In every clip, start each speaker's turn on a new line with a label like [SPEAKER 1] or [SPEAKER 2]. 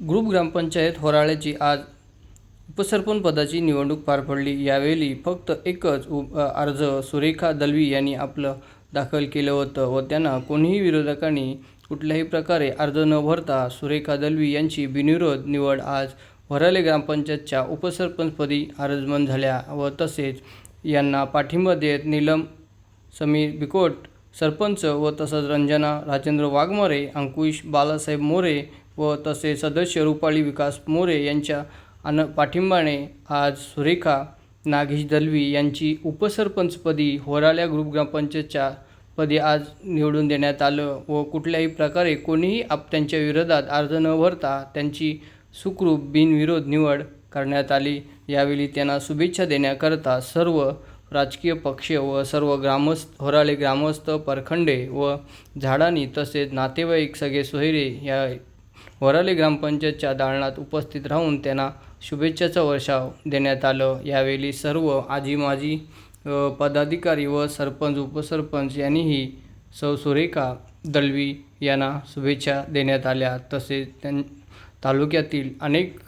[SPEAKER 1] Group ग्रामपंचायत होराळ्याची आज उपसरपंच पदाची निवडणूक पार पडली. यावेळी फक्त एकच उ अर्ज सुरेखा दलवी यांनी आपलं दाखल केलं होतं व त्यांना कोणीही विरोधकांनी कुठल्याही प्रकारे अर्ज न भरता सुरेखा दलवी यांची बिनविरोध निवड आज वराले ग्रामपंचायतच्या उपसरपंचपदी अर्जमन झाल्या व तसेच यांना पाठिंबा देत नीलम समीर बिकोट सरपंच व तसंच रंजना राजेंद्र वाघमारे अंकुश बालासाहेब मोरे व तसे सदस्य रुपाली विकास मोरे यांच्या अन पाठिंबाने आज सुरेखा नागेश दलवी यांची उपसरपंचपदी होराल्या ग्रुप ग्रामपंचायतच्या पदी आज निवडून देण्यात आलं व कुठल्याही प्रकारे कोणीही आप त्यांच्या विरोधात अर्ज न भरता त्यांची सुखरूप बिनविरोध निवड करण्यात आली. यावेळी त्यांना शुभेच्छा देण्याकरता सर्व राजकीय पक्ष व सर्व ग्रामस्थ होराळे ग्रामस्थ परखंडे व झाडांनी तसेच नातेवाईक सगळे सोयरे या वराले ग्रामपंचायतच्या दालनात उपस्थित राहून त्यांना शुभेच्छाचं वर्षाव देण्यात आलं. यावेळी सर्व आजी माजी पदाधिकारी व सरपंच उपसरपंच यांनीही सौ सुरेखा दलवी यांना शुभेच्छा देण्यात आल्या. तसेच त्यां तालुक्यातील अनेक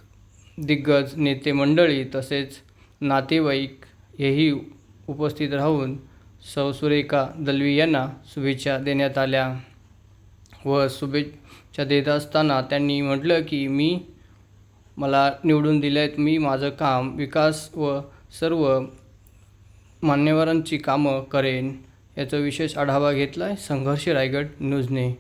[SPEAKER 1] दिग्गज नेते मंडळी तसेच नातेवाईक हेही उपस्थित राहून सौ सुरेखा दलवी यांना शुभेच्छा देण्यात आल्या. व शुभेच्छा देत असताना त्यांनी म्हटलं की मी मला निवडून दिले आहेत मी माझं काम विकास व सर्व मान्यवरांची कामं करेन. याचा विशेष आढावा घेतला आहे संघर्ष रायगड न्यूजने.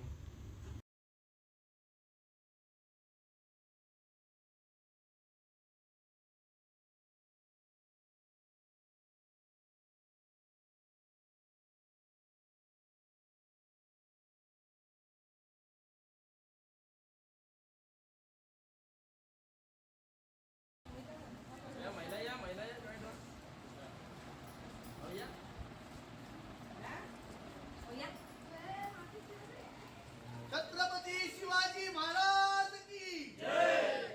[SPEAKER 2] शिवाजी महाराज की जय!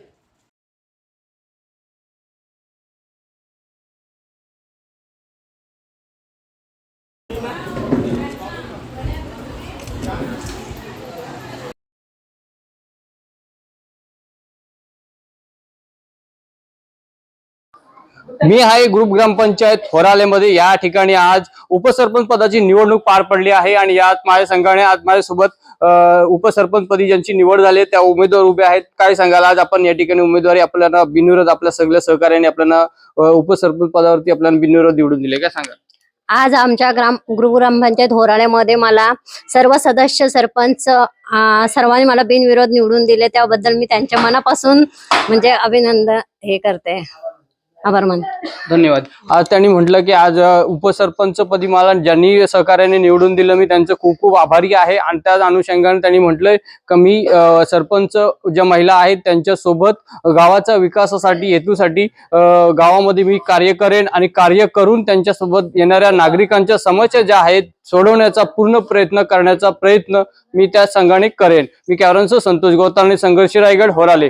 [SPEAKER 1] मी आहे ग्रुप ग्रामपंचायत होरालेमध्ये या ठिकाणी आज उपसरपंच पदाची निवडणूक पार पडली आहे आणि यात माझ्या संघाने आज माझ्यासोबत अ, उपसरपंच पदी ज्यांची निवड झाली त्या उमेदवार उभे आहेत. काय सांगाल? आज आपण या ठिकाणी उमेदवारी आपल्याला बिनविरोध आपल्या सगळ्या सहकार्याने आपल्याला उपसरपंच पदावरती आपल्याला बिनविरोध निवडून दिले. काय सांगाल?
[SPEAKER 3] आज आमच्या ग्राम गुरुग्रामपंचायत होराळ्यामध्ये मला सर्व सदस्य सरपंच सर्वांनी मला बिनविरोध निवडून दिले. त्याबद्दल मी त्यांच्या मनापासून म्हणजे अभिनंदन हे करते. आभार मान.
[SPEAKER 1] धन्यवाद. आज त्यांनी म्हटलं की आज उपसरपंच पदी मला ज्यांनी सहकार्याने निवडून दिलं मी त्यांचं खूप खूप आभारी आहे. आणि त्याच अनुषंगाने त्यांनी म्हटलंय की मी सरपंच ज्या महिला आहेत त्यांच्यासोबत गावाच्या विकासासाठी हेतूसाठी गावामध्ये मी कार्य करेन आणि कार्य करून त्यांच्यासोबत येणाऱ्या नागरिकांच्या समस्या ज्या आहेत सोडवण्याचा पूर्ण प्रयत्न करण्याचा प्रयत्न मी त्या संघाने करेन. मी कॅरनचं संतोष गोताने संघर्ष रायगड होराले.